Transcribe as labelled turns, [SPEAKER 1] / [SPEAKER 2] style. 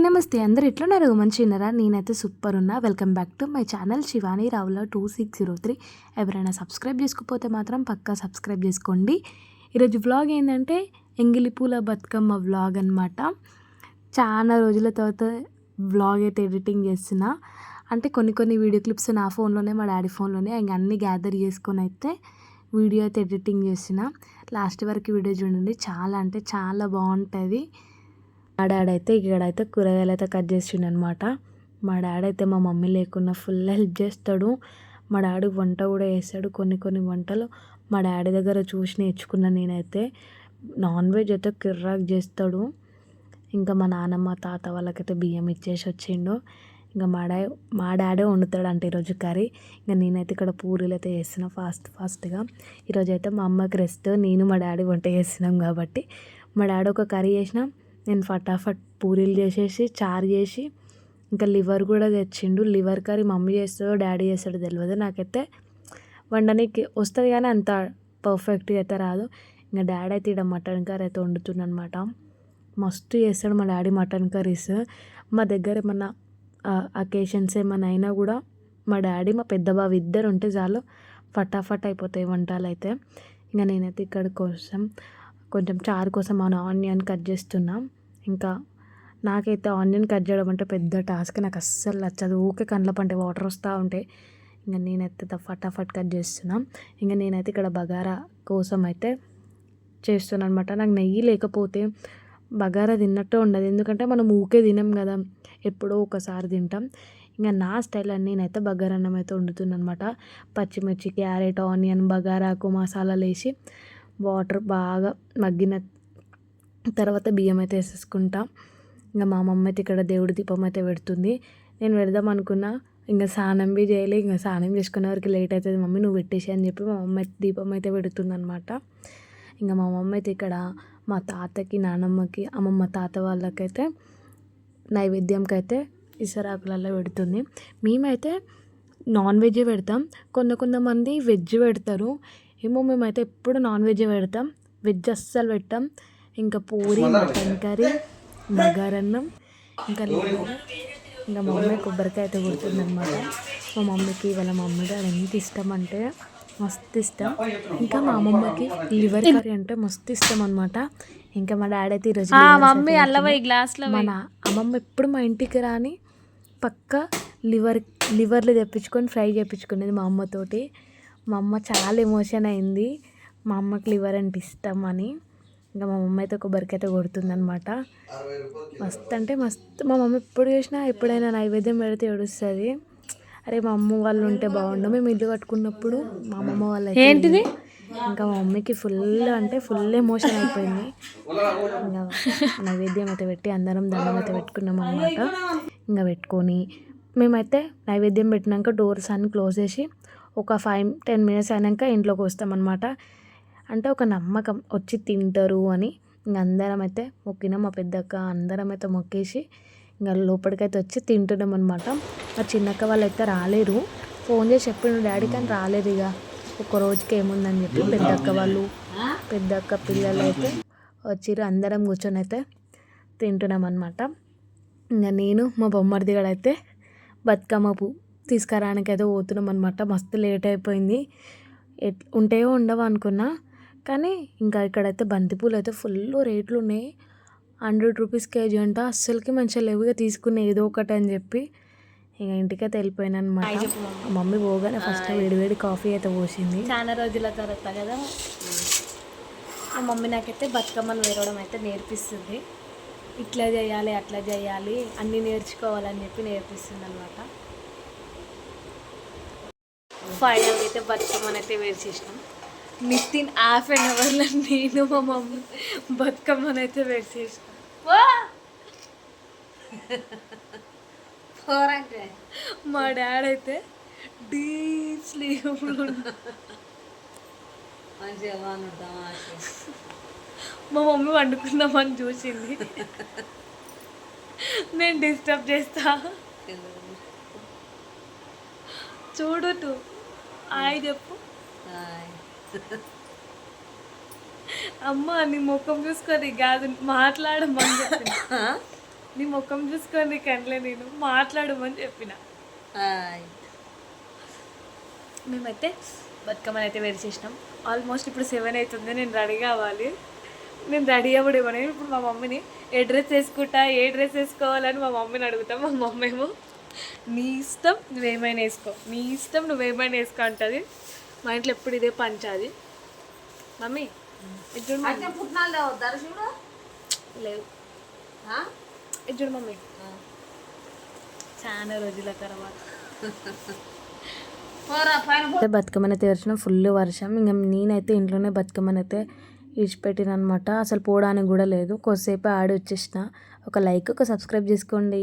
[SPEAKER 1] అందరికీ నమస్తే. అందరు ఎట్లున్నారు? మంచిగున్నారా నేనైతే సూపర్ ఉన్నా. Welcome back to my channel Shivani Ravula two six zero three. ఎవరైనా సబ్స్క్రైబ్ చేసుకోకపోతే మాత్రం పక్కా సబ్స్క్రైబ్ చేసుకోండి. ఈరోజు వ్లాగ్ ఏంటంటే ఎంగిలిపూల బతుకమ్మ వ్లాగ్ అనమాట చాలా రోజుల తర్వాత వ్లాగ్ అయితే ఎడిటింగ్ చేస్తున్నా. అంటే కొన్ని కొన్ని వీడియో క్లిప్స్ నా ఫోన్లోనే మా డాడీ ఫోన్లోనే ఇంక అన్నీ గ్యాదర్ చేసుకొని అయితే వీడియో అయితే ఎడిటింగ్ చేసిన లాస్ట్ వరకు వీడియో చూడండి. చాలా అంటే చాలా బాగుంటుంది. మా డాడీ అయితే ఇక్కడైతే కూరగాయలు అయితే కట్ చేసిండు అనమాట మా డాడీ అయితే మా మమ్మీ లేకున్నా ఫుల్ హెల్ప్ చేస్తాడు. మా డాడీ వంట కూడా చేస్తాడు కొన్ని కొన్ని వంటలు మా డాడీ దగ్గర చూసి నేర్చుకున్న నేనైతే. నాన్ వెజ్ అయితే కిర్రాక్ చేస్తాడు. ఇంకా మా నాన్నమ్మ తాత వాళ్ళకైతే బియ్యం ఇచ్చేసి వచ్చిండు. ఇంకా మా డా మా డాడీ వండుతాడు అంటే ఈరోజు కర్రీ. ఇంకా నేనైతే ఇక్కడ పూరీలు అయితే చేస్తున్నా ఫాస్ట్ ఫాస్ట్గా. ఈరోజు అయితే మా అమ్మకి రెస్ట్ నేను మా డాడీ వంట చేస్తున్నాం కాబట్టి. మా డాడీ ఒక కర్రీ చేసిన నేను ఫటాఫట్ పూరీలు చేసేసి చారు చేసి ఇంకా లివర్ కూడా తెచ్చిండు. లివర్ కర్రీ మమ్మీ చేస్తుందో డాడీ చేస్తాడో తెలియదు నాకైతే. వండడానికి వస్తుంది కానీ అంత పర్ఫెక్ట్గా అయితే రాదు. ఇంకా డాడీ అయితే ఇక్కడ మటన్ కర్రీ అయితే వండుతుండనమాట మస్తు చేస్తాడు మా డాడీ మటన్ కర్రీస్. మా దగ్గర ఏమన్నా అకేషన్స్ ఏమైనా అయినా కూడా మా డాడీ మా పెద్ద బావ ఇద్దరు ఉంటే చాలు ఫటాఫట్ అయిపోతాయి వంటలు అయితే. ఇంకా నేనైతే ఇక్కడ కోసం కొంచెం చారు కోసం మన ఆనియన్ కట్ చేస్తున్నాం. ఇంకా నాకైతే ఆనియన్ కట్ చేయడం అంటే పెద్ద టాస్క్. నాకు అస్సలు నచ్చదు. ఊకే కండ్ల పంటే వాటర్ వస్తూ ఉంటాయి ఇంకా నేనైతే ఫటాఫట్ కట్ చేస్తున్నాం. ఇంకా నేనైతే ఇక్కడ బగారా కోసం అయితే చేస్తున్నాను అనమాట నాకు నెయ్యి లేకపోతే బగారా తిన్నట్టు ఉండదు. ఎందుకంటే మనం ఊకే తినం కదా. ఎప్పుడో ఒకసారి తింటాం. ఇంకా నా స్టైల్ అని నేనైతే బగారా అన్నం అయితే వండుతున్నాను అనమాట పచ్చిమిర్చి క్యారెట్ ఆనియన్ బగారాకు మసాలాలు వేసి వాటర్ బాగా మగ్గిన తర్వాత బియ్యం అయితే వేసేసుకుంటా. ఇంకా మా మమ్మ అయితే ఇక్కడ దేవుడి దీపం అయితే పెడుతుంది. నేను పెడదాం అనుకున్నా. ఇంకా స్నానం బి చేయలే. ఇంకా స్నానం చేసుకునే వరకు లేట్ అవుతుంది. మమ్మీ నువ్వు పెట్టేసి అని చెప్పి మా మమ్మ దీపం అయితే పెడుతుంది అనమాట ఇంకా మా మమ్మ అయితే ఇక్కడ మా తాతకి నానమ్మకి అమ్మమ్మ తాత వాళ్ళకైతే నైవేద్యంకి అయితే ఇసరాకులలో పెడుతుంది. మేమైతే నాన్ వెజ్ పెడతాం. కొంత కొంతమంది వెజ్ పెడతారు. ఏమో మేమైతే ఎప్పుడు నాన్ వెజ్ పెడతాం. వెజ్ అస్సలు పెట్టాం. ఇంకా పూరి మటన్ కర్రీ బగారన్నం ఇంకా ఇంకా మా మమ్మీ కొబ్బరికాయ అయితే కొడుతుందనమాట మా మమ్మీకి వాళ్ళ మమ్మీ డాడీ ఎంత ఇష్టం అంటే మస్తు ఇష్టం. ఇంకా మా అమ్మమ్మకి లివర్ కర్రీ అంటే మస్తు ఇష్టం అనమాట ఇంకా మా డాడీ అయితే ఈరోజు
[SPEAKER 2] మమ్మీ అల్లవై గ్లాస్లో
[SPEAKER 1] మన అమ్మమ్మ ఎప్పుడు మా ఇంటికి రాని పక్క లివర్ లివర్లు తెప్పించుకొని ఫ్రై చేయించుకునేది మా అమ్మతోటి. మా అమ్మ చాలా ఎమోషన్ అయింది. మా అమ్మకి లివర్ అంటే ఇష్టం అని. ఇంకా మా మమ్మీ అయితే కొబ్బరికి అయితే కొడుతుందనమాట మస్తు అంటే మస్తు. మా మమ్మీ ఎప్పుడు చూసినా ఎప్పుడైనా నైవేద్యం పెడితే ఏడుస్తుంది. అరే మా అమ్మ వాళ్ళు ఉంటే బాగుండు. మేము ఇల్లు కట్టుకున్నప్పుడు మా అమ్మమ్మ వాళ్ళు
[SPEAKER 2] ఏంటిది?
[SPEAKER 1] ఇంకా మా మమ్మీకి ఫుల్ అంటే ఫుల్ ఎమోషన్ అయిపోయింది. ఇంకా నైవేద్యం అయితే పెట్టి అందరం దండం అయితే పెట్టుకున్నాం అనమాట ఇంకా పెట్టుకొని మేమైతే నైవేద్యం పెట్టినాక డోర్స్ అన్ని క్లోజ్ చేసి ఒక ఫైవ్ టెన్ మినిట్స్ అయినాక ఇంట్లోకి వస్తామన్నమాట. అంటే ఒక నమ్మకం వచ్చి తింటారు అని ఇంక అందరం అయితే మొక్కినాం. మా పెద్దక్క అందరం అయితే మొక్కేసి ఇంకా లోపలికైతే వచ్చి తింటున్నాం అనమాట మా చిన్నక్క వాళ్ళు అయితే రాలేరు. ఫోన్ చేసి చెప్పిండు డాడీ కానీ రాలేదు ఇక ఒక రోజుకి ఏముందని చెప్పి పెద్దక్క వాళ్ళు పెద్దక్క పిల్లలు అయితే వచ్చిర్రు. అందరం కూర్చొని అయితే తింటున్నాం అనమాట ఇంకా నేను మా బొమ్మడిది కూడా అయితే బతుకమ్మ పువ్వు తీసుకురానికి అయితే పోతున్నాం అనమాట మస్తు లేట్ అయిపోయింది. ఎట్ ఉంటాయో ఉండవు అనుకున్నా. కానీ ఇంకా ఇక్కడైతే బంతిపూలు అయితే ఫుల్ రేట్లు ఉన్నాయి. హండ్రెడ్ రూపీస్ కేజీ అంట. అస్సలకి మంచిగా లేవుగా తీసుకునే ఏదో ఒకటి అని చెప్పి ఇంకా ఇంటికైతే వెళ్ళిపోయాను అనమాట మమ్మీ. పోగానే ఫస్ట్ వేడి వేడి కాఫీ అయితే పోసింది.
[SPEAKER 2] చాలా రోజుల తర్వాత కదా. మా మమ్మీ నాకైతే బతుకమ్మను వేరవడం అయితే నేర్పిస్తుంది. ఇట్లా చేయాలి అట్లా చేయాలి అన్నీ నేర్చుకోవాలని చెప్పి నేర్పిస్తుంది అనమాట ఫైనల్ అయితే బతుకమ్మని అయితే వేసేసినాం. విత్ ఇన్ హాఫ్ అన్ అవర్లో నేను మా మమ్మీ బతుకమ్మని అయితే వేసేసినాం మా డాడ్ అయితే డీప్ స్లీప్లో మా మమ్మీ వండుకుందామని చూసింది. నేను డిస్టర్బ్ చేస్తా. చూడు టూ హాయ్ చెప్పు. అమ్మ నీ ముఖం చూసుకొని కాదు మాట్లాడమని చెప్పింది నీ ముఖం చూసుకొని కండ్లే నేను మాట్లాడమని చెప్పిన. మేమైతే బతుకమ్మని అయితే వేరు చేసినాం. ఆల్మోస్ట్ ఇప్పుడు సెవెన్ అవుతుంది నేను రెడీ కావాలి. నేను రెడీ అవ్వడేమో నేను ఇప్పుడు మా మమ్మీని ఏ డ్రెస్ వేసుకుంటా ఏ డ్రెస్ వేసుకోవాలని మా మమ్మీని అడుగుతాం. మా మమ్మీ ఏమో నీ ఇష్టం నువ్వేమైనా వేసుకో. నీ ఇష్టం నువ్వేమైనా వేసుకో అంటది. మా ఇంట్లో ఎప్పుడు ఇదే పంచాది మమ్మీ ఇది చూడు మమ్మీ.
[SPEAKER 3] పుట్నాలు లేవు.
[SPEAKER 2] మమ్మీ. చాలా రోజుల తర్వాత.
[SPEAKER 1] బతుకమ్మని అయితే తెరిచిన ఫుల్ వర్షం. ఇంకా నేనైతే ఇంట్లోనే బతుకమ్మని అయితే ఇడిచిపెట్టిన అనమాట అసలు పోవడానికి కూడా లేదు. కొద్దిసేపు ఆడి వచ్చేసిన ఒక లైక్ ఒక సబ్స్క్రైబ్ చేసుకోండి.